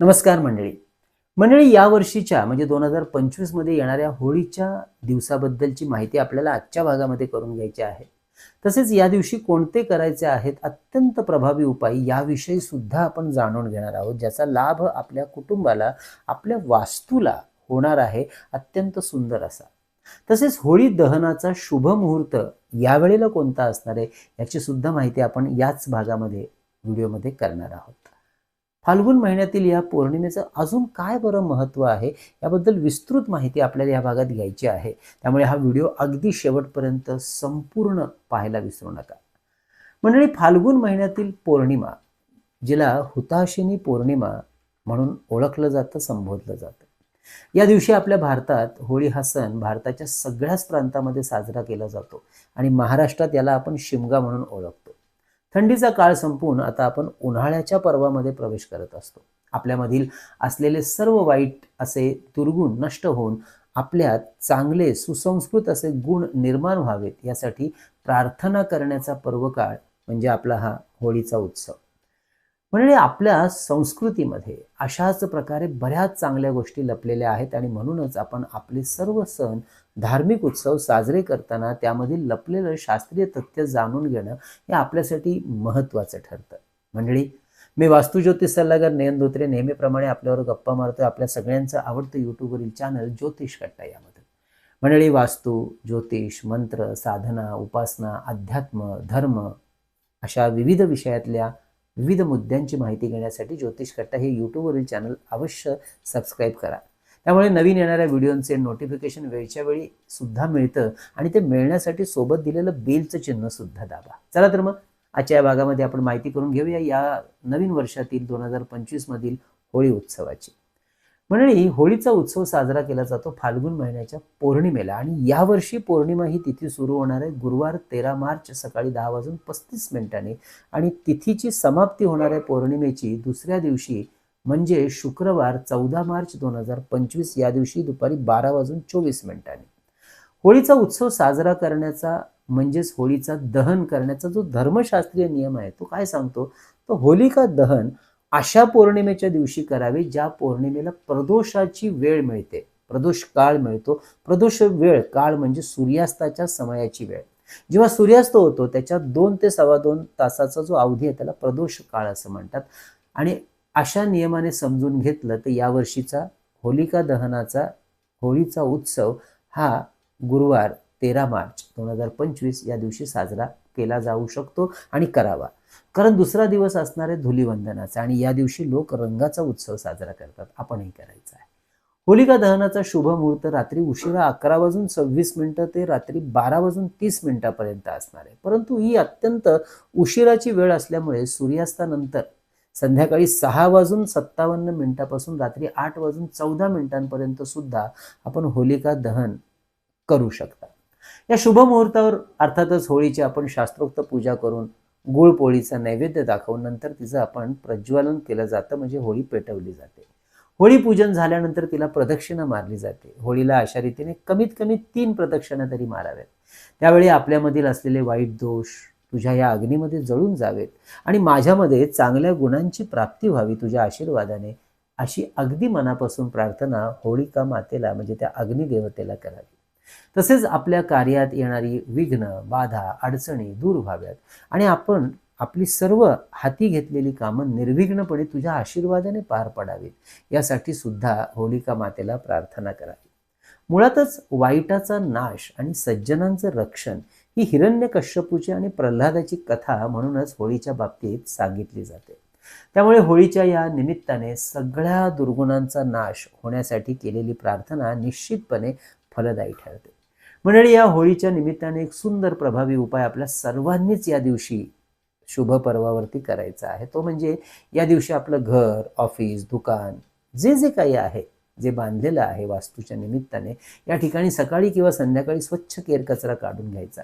नमस्कार मंडळी. मंडळी या वर्षीच्या म्हणजे दोन हजार पंचवीसमध्ये येणाऱ्या होळीच्या दिवसाबद्दलची माहिती आपल्याला आजच्या भागामध्ये करून घ्यायची आहे. तसेच या दिवशी कोणते करायचे आहेत अत्यंत प्रभावी उपाय याविषयी सुद्धा आपण जाणून घेणार आहोत ज्याचा लाभ आपल्या कुटुंबाला आपल्या वास्तूला होणार आहे अत्यंत सुंदर असा. तसेच होळी दहनाचा शुभ मुहूर्त यावेळेला कोणता असणार आहे याची सुद्धा माहिती आपण याच भागामध्ये व्हिडिओमध्ये करणार आहोत. फाल्गुन महिन्यातील या पौर्णिमेचं अजून काय बरं महत्त्व आहे याबद्दल विस्तृत माहिती आपल्याला या भागात घ्यायची आहे. त्यामुळे हा व्हिडिओ अगदी शेवटपर्यंत संपूर्ण पाहायला विसरू नका. मंडळी फाल्गुन महिन्यातील पौर्णिमा जिला हुताशिनी पौर्णिमा म्हणून ओळखलं जातं संबोधलं जातं. या दिवशी आपल्या भारतात होळी हा सण भारताच्या सगळ्याच प्रांतामध्ये साजरा केला जातो आणि महाराष्ट्रात याला आपण शिमगा म्हणून ओळखतो. थंडीचा काळ संपून आता आपण उन्हाळ्याच्या पर्वामध्ये प्रवेश करत असतो. आपल्यामधील असलेले सर्व वाईट असे दुर्गुण नष्ट होऊन आपल्यात चांगले सुसंस्कृत असे गुण निर्माण व्हावेत यासाठी प्रार्थना करण्याचा पर्वकाळ म्हणजे आपला हा होळीचा उत्सव. म्हणजे आपल्या संस्कृतीमध्ये अशाच प्रकारे बऱ्याच चांगल्या गोष्टी लपलेल्या आहेत आणि म्हणूनच आपण आपले सर्व सण धार्मिक उत्सव साजरे करताना त्यामधील लपलेलं शास्त्रीय तथ्य जाणून घेणं हे आपल्यासाठी महत्त्वाचं ठरतं. मंडळी मी वास्तुज्योतिष सल्लागार नयन धोत्रे नेहमीप्रमाणे आपल्यावर गप्पा मारतोय. आपल्या सगळ्यांचं आवडतं यूट्यूबवरील चॅनल ज्योतिष कट्टा यामध्ये. मंडळी वास्तू ज्योतिष मंत्र साधना उपासना अध्यात्म धर्म अशा विविध विषयातल्या विविध मुद्द्यांची माहिती घेण्यासाठी ज्योतिष कट्टा हे यूट्यूबवरील चॅनल अवश्य सबस्क्राईब करा. त्यामुळे नवीन येणाऱ्या व्हिडिओंचे नोटिफिकेशन वेळच्या वेळी सुद्धा मिळतं आणि ते मिळण्यासाठी सोबत दिलेलं बेलचं चिन्ह सुद्धा दाबा. चला तर मग आजच्या या भागामध्ये आपण माहिती करून घेऊया या नवीन वर्षातील दोन हजार पंचवीसमधील होळी उत्सवाची. मंडळी होळीचा उत्सव साजरा केला जातो फाल्गुन महिन्याच्या पौर्णिमेला. आणि यावर्षी पौर्णिमा ही तिथी सुरू होणार आहे. गुरुवार तेरा मार्च सकाळी दहा वाजून पस्तीस मिनिटांनी. आणि तिथीची समाप्ती होणार आहे पौर्णिमेची दुसऱ्या दिवशी म्हणजे शुक्रवार चौदा मार्च दोन हजार पंचवीस या दिवशी दुपारी बारा वाजून चोवीस मिनिटांनी. होळीचा उत्सव साजरा करण्याचा म्हणजेच होळीचा दहन करण्याचा जो धर्मशास्त्रीय नियम आहे तो काय सांगतो? तो होलिका दहन अशा पौर्णिमेच्या दिवशी करावी ज्या पौर्णिमेला प्रदोषाची वेळ मिळते. प्रदोष काळ मिळतो. प्रदोष वेळ काळ म्हणजे सूर्यास्ताच्या समयाची वेळ. जेव्हा सूर्यास्त होतो त्याच्या दोन ते सव्वा दोन तासाचा जो अवधी आहे त्याला प्रदोष काळ असं म्हणतात. आणि अशा नियमाने समजून घेतलं तर यावर्षीचा होलिका दहनाचा होळीचा उत्सव हा गुरुवार तेरा मार्च दोन हजार पंचवीस या दिवशी साजरा केला जाऊ शकतो आणि करावा. कारण दुसरा दिवस असणार आहे धुलीवंदनाचा आणि या दिवशी लोक रंगाचा उत्सव साजरा करतात. आपणही करायचा आहे. होलिका दहनाचा शुभ मुहूर्त रात्री उशिरा अकरा वाजून सव्वीस मिनिटं ते रात्री बारा वाजून तीस मिनिटापर्यंत असणार आहे. परंतु ही अत्यंत उशिराची वेळ असल्यामुळे सूर्यास्तानंतर संध्याकाळी सहा वाजून सत्तावन्न मिनिटापासून रात्री आठ वाजून चौदा मिनिटांपर्यंत सुद्धा आपण होलिका दहन करू शकता. या शुभ मुहूर्तावर अर्थातच होळीची आपण शास्त्रोक्त पूजा करून गुळपोळीचा नैवेद्य दाखवून नंतर तिचं आपण प्रज्वलन केलं जातं म्हणजे होळी पेटवली जाते. होळी पूजन झाल्यानंतर तिला प्रदक्षिणा मारली जाते. होळीला अशा रीतीने कमीत कमी तीन प्रदक्षिणा तरी माराव्यात. त्यावेळी आपल्यामधील असलेले वाईट दोष तुझ्या या अग्नीमध्ये जळून जावेत आणि माझ्यामध्ये चांगल्या गुणांची प्राप्ती व्हावी तुझ्या आशीर्वादाने अशी अगदी मनापासून प्रार्थना होळिका मातेला म्हणजे त्या अग्निदेवतेला करावी. तसेच आपल्या कार्यात येणारी विघ्न बाधा अडचणी दूर व्हाव्यात. आणि आपण आपली सर्व हाती घेतलेली कामं निर्विघ्नपणे तुझ्या आशीर्वादाने पार पडावीत. यासाठी सुद्धा होलिका मातेला प्रार्थना करावी. मुळातच वाईटाचा नाश आणि सज्जनांचं रक्षण ही हिरण्य कश्यपूची आणि प्रल्हादाची कथा म्हणूनच होळीच्या बाबतीत सांगितली जाते. त्यामुळे होळीच्या या निमित्ताने सगळ्या दुर्गुणांचा नाश होण्यासाठी केलेली प्रार्थना निश्चितपणे फलदायी ठरते. मंडळी या होळीच्या निमित्ताने एक सुंदर प्रभावी उपाय आपल्या सर्वांनीच या दिवशी शुभ पर्वावरती करायचा आहे. तो म्हणजे या दिवशी आपलं घर ऑफिस दुकान जे जे काही आहे जे बांधलेलं आहे वास्तूच्या निमित्ताने या ठिकाणी सकाळी किंवा संध्याकाळी स्वच्छ केर कचरा काढून घ्यायचा.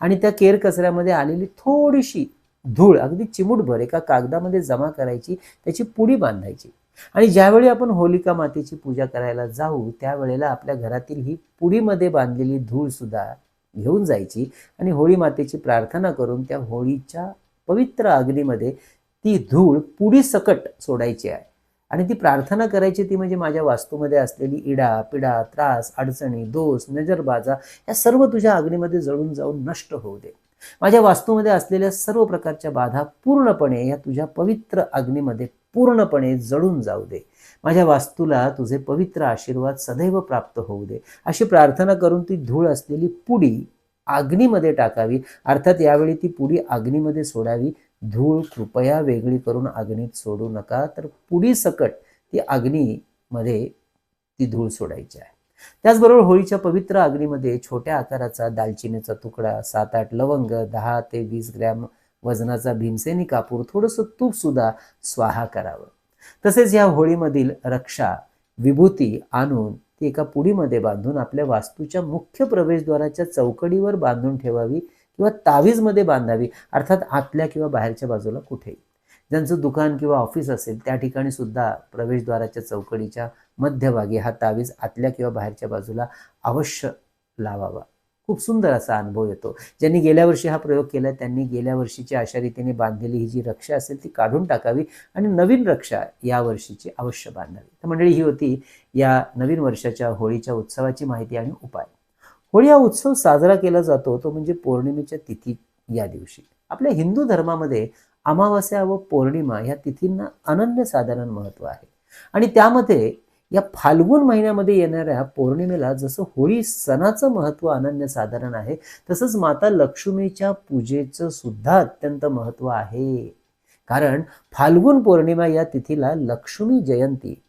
आणि त्या केर कचऱ्यामध्ये आलेली थोडीशी धूळ अगदी चिमूटभर एका कागदामध्ये जमा करायची त्याची पुडी बांधायची. आणि ज्यावेळी आपण होलिका मातेची पूजा करायला जाऊ त्यावेळेला आपल्या घरातील ही पुडीमध्ये बांधलेली धूळ सुद्धा घेऊन जायची आणि होळी मातेची प्रार्थना करून त्या होळीच्या पवित्र अग्नीमध्ये ती धूळ पुडी सकट सोडायची आहे. आणि ती प्रार्थना करायची ती म्हणजे माझ्या वास्तूमध्ये असलेली इडा पिडा त्रास अडचणी दोष नजरबाजा या सर्व तुझ्या अग्नीमध्ये जळून जाऊन नष्ट होऊ दे. माझ्या वास्तूमध्ये असलेल्या सर्व प्रकारच्या बाधा पूर्णपणे या तुझ्या पवित्र अग्नीमध्ये पूर्णपणे जळून जाऊ दे. माझ्या वास्तूला तुझे पवित्र आशीर्वाद सदैव प्राप्त होऊ दे. अशी प्रार्थना करून ती धूळ असलेली पुडी अग्नीमध्ये टाकावी. अर्थात यावेळी ती पुडी अग्नीमध्ये सोडावी. धूळ कृपया वेगळी करून अग्नीत सोडू नका. तर पुडी सकट ती अग्नीमध्ये ती धूळ सोडायची आहे. त्याचबरोबर होळीच्या पवित्र अग्नीमध्ये छोट्या आकाराचा दालचिनीचा तुकडा सात आठ लवंग दहा ते वीस ग्रॅम वजनाचा भीमसेनी कापूर थोडंसं तूप सुद्धा स्वाहा करावं. तसेच या होळीमधील रक्षा विभूती आणून ती एका पुडीमध्ये बांधून आपल्या वास्तूच्या मुख्य प्रवेशद्वाराच्या चौकडीवर बांधून ठेवावी किंवा तावीजमध्ये बांधावी अर्थात आतल्या किंवा बाहेरच्या बाजूला कुठेही. ज्यांचं दुकान किंवा ऑफिस असेल त्या ठिकाणी सुद्धा प्रवेशद्वाराच्या चौकडीच्या मध्यभागी हा तावीज आतल्या किंवा बाहेरच्या बाजूला अवश्य लावावा. खूप सुंदर असा अनुभव येतो. ज्यांनी गेल्या वर्षी हा प्रयोग केला त्यांनी गेल्या वर्षीची अशा रीतीने बांधलेली ही जी रक्षा असेल ती काढून टाकावी आणि नवीन रक्षा या वर्षीची अवश्य बांधावी. तर मंडळी ही होती या नवीन वर्षाच्या होळीच्या उत्सवाची माहिती आणि उपाय. होळी हा उत्सव साजरा केला जातो तो म्हणजे पौर्णिमेच्या तिथी या दिवशी. आपल्या हिंदू धर्मामध्ये अमावस्या व पौर्णिमा ह्या तिथींना अनन्यसाधारण महत्त्व आहे. आणि त्यामध्ये या फाल्गुन महिन्यामध्ये येणाऱ्या पौर्णिमेला जसं होळी सणाचं महत्त्व अनन्यसाधारण आहे तसंच माता लक्ष्मीच्या पूजेचं सुद्धा अत्यंत महत्त्व आहे. कारण फाल्गुन पौर्णिमा या तिथीला लक्ष्मी जयंती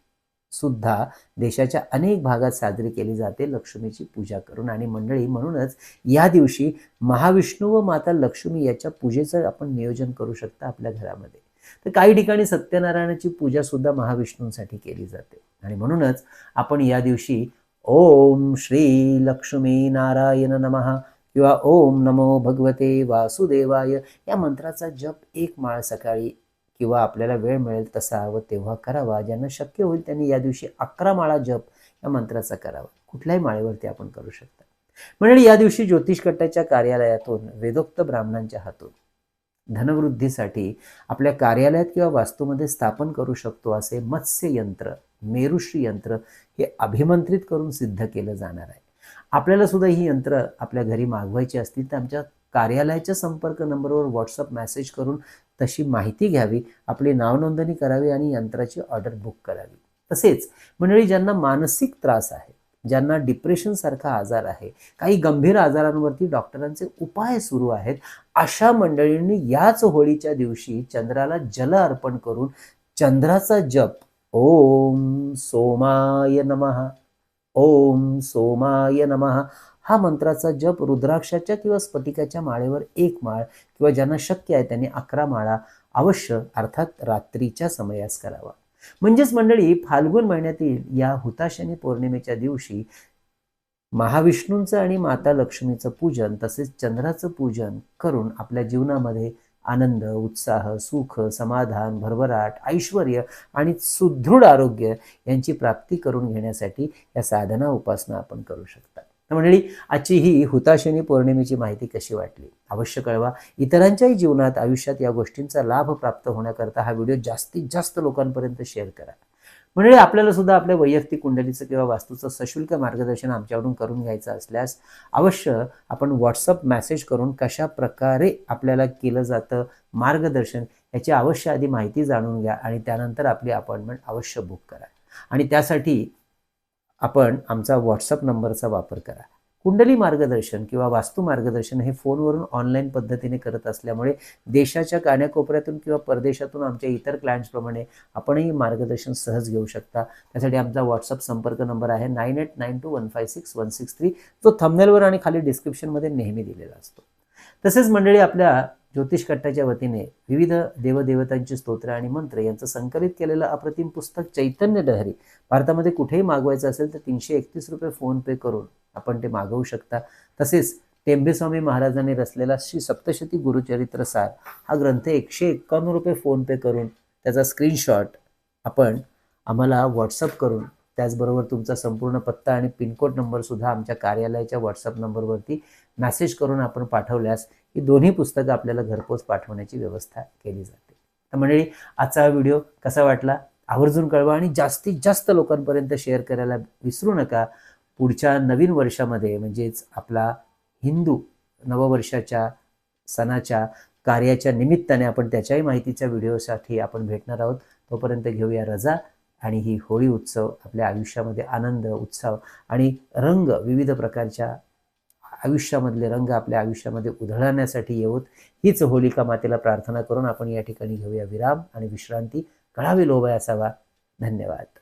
सुद्धा देशाच्या अनेक भागात साजरी केली जाते लक्ष्मीची पूजा करून. आणि मंडळी म्हणूनच या दिवशी महाविष्णू व माता लक्ष्मी याच्या पूजेचं आपण नियोजन करू शकता आपल्या घरामध्ये. तर काही ठिकाणी सत्यनारायणाची पूजा सुद्धा महाविष्णूंसाठी केली जाते. आणि म्हणूनच आपण या दिवशी ओम श्री लक्ष्मी नारायण नमः किंवा ओम नमो भगवते वासुदेवाय या मंत्राचा जप एक माळ सकाळी किंवा आपल्याला वेळ मिळेल तसा व तेव्हा करावा ज्यांना शक्य होईल त्यांनी या दिवशी अकरा माळा जप या मंत्राचा करावा. कुठल्याही माळेवरती आपण करू शकता. म्हणजे या दिवशी ज्योतिष कट्टाच्या कार्यालयातून वेदोक्त ब्राह्मणांच्या हातून धनवृद्धीसाठी आपल्या कार्यालयात किंवा वास्तूमध्ये स्थापन करू शकतो असे मत्स्य यंत्र मेरुश्री यंत्र हे अभिमंत्रित करून सिद्ध केलं जाणार आहे. आपल्याला सुद्धा ही यंत्र आपल्या घरी मागवायची असतील तर आमच्या कार्यालयाच्या संपर्क नंबरवर व्हॉट्सअप मेसेज करून तशी माहिती घ्यावी आपली नावनोंदणी करावी आणि यंत्राची ऑर्डर बुक करावी. तसेच मंडळी ज्यांना मानसिक त्रास आहे ज्यांना डिप्रेशनसारखा आजार आहे काही गंभीर आजारांवरती डॉक्टरांचे उपाय सुरू आहेत अशा मंडळींनी याच होळीच्या दिवशी चंद्राला जल अर्पण करून चंद्राचा जप ओम सोमाय नमः ओम सोमाय नमः हा मंत्राचा जप रुद्राक्षाच्या किंवा स्फटिकाच्या माळेवर एक माळ किंवा ज्यांना शक्य आहे त्यांनी अकरा माळा अवश्य अर्थात रात्रीच्या समयास करावा. म्हणजेच मंडळी फाल्गुन महिन्यातील या हुताशनी पौर्णिमेच्या दिवशी महाविष्णूंचं आणि माता लक्ष्मीचं पूजन तसेच चंद्राचं पूजन करून आपल्या जीवनामध्ये आनंद उत्साह सुख समाधान भरभराट ऐश्वर आणि सुदृढ आरोग्य यांची प्राप्ती करून घेण्यासाठी या साधना उपासना आपण करू शकता. मंडळी आजची ही हुताशनी पौर्णिमेची माहिती कशी वाटली? अवश्य कळवा. इतरांच्याही जीवनात आयुष्यात या गोष्टींचा लाभ प्राप्त होण्याकरता हा व्हिडिओ जास्तीत जास्त लोकांपर्यंत शेअर करा. म्हणजे आपल्याला सुद्धा आपल्या वैयक्तिक कुंडलीचं किंवा वास्तूचं सशुल्क मार्गदर्शन आमच्याकडून करून घ्यायचं असल्यास अवश्य आपण व्हॉट्सअप मेसेज करून कशा प्रकारे आपल्याला केलं जातं मार्गदर्शन याची अवश्य आधी माहिती जाणून घ्या आणि त्यानंतर आपली अपॉइंटमेंट अवश्य बुक करा. आणि त्यासाठी आपण आमचा व्हॉट्सअप नंबरचा वापर करा. कुंडली मार्गदर्शन किंवा वास्तू मार्गदर्शन हे फोनवरून ऑनलाईन पद्धतीने करत असल्यामुळे देशाच्या कान्याकोपऱ्यातून किंवा परदेशातून आमच्या इतर क्लायंट्सप्रमाणे आपणही मार्गदर्शन सहज घेऊ शकता. त्यासाठी आमचा व्हॉट्सअप संपर्क नंबर आहे nine eight nine two one five six one six three जो थंबनेलवर आणि खाली डिस्क्रिप्शनमध्ये नेहमी दिलेला असतो. तसेच मंडळी आपल्या ज्योतिष कट्टाच्या वतीने विविध देवदेवतांची स्तोत्र आणि मंत्र यांचं संकलित केलेलं अप्रतिम पुस्तक चैतन्य लहरी भारतामध्ये कुठेही मागवायचं असेल तर तीनशे एकतीस रुपये फोन पे करून आपण ते मागवू शकता. तसेच टेंबेस्वामी महाराजांनी रचलेला श्री सप्तशती गुरुचरित्र सार हा ग्रंथ एकशे एक्कावन्न रुपये फोन पे करून त्याचा स्क्रीनशॉट आपण आम्हाला व्हॉट्सअप करून त्याचबरोबर तुमचा संपूर्ण पत्ता आणि पिनकोड नंबरसुद्धा आमच्या कार्यालयाच्या व्हॉट्सअप नंबरवरती मेसेज करून आपण पाठवल्यास ही दोन्ही पुस्तकं आपल्याला घरपोच पाठवण्याची व्यवस्था केली जाते. तर मंडळी आजचा हा व्हिडिओ कसा वाटला? आवर्जून कळवा आणि जास्तीत जास्त लोकांपर्यंत शेअर करायला विसरू नका. पुढच्या नवीन वर्षामध्ये म्हणजेच आपला हिंदू नववर्षाच्या सणाच्या कार्याच्या निमित्ताने आपण त्याच्याही माहितीच्या व्हिडिओसाठी आपण भेटणार आहोत. तोपर्यंत घेऊया रजा. आणि ही होळी उत्सव आपल्या आयुष्यामध्ये आनंद उत्सव आणि रंग विविध प्रकारच्या आयुष्यामधले रंग आपल्या आयुष्यामध्ये उधळण्यासाठी येऊत हीच होलिका मातेला प्रार्थना करून आपण या ठिकाणी घेऊया विराम आणि विश्रांती. कळावी लोभय असावा. धन्यवाद.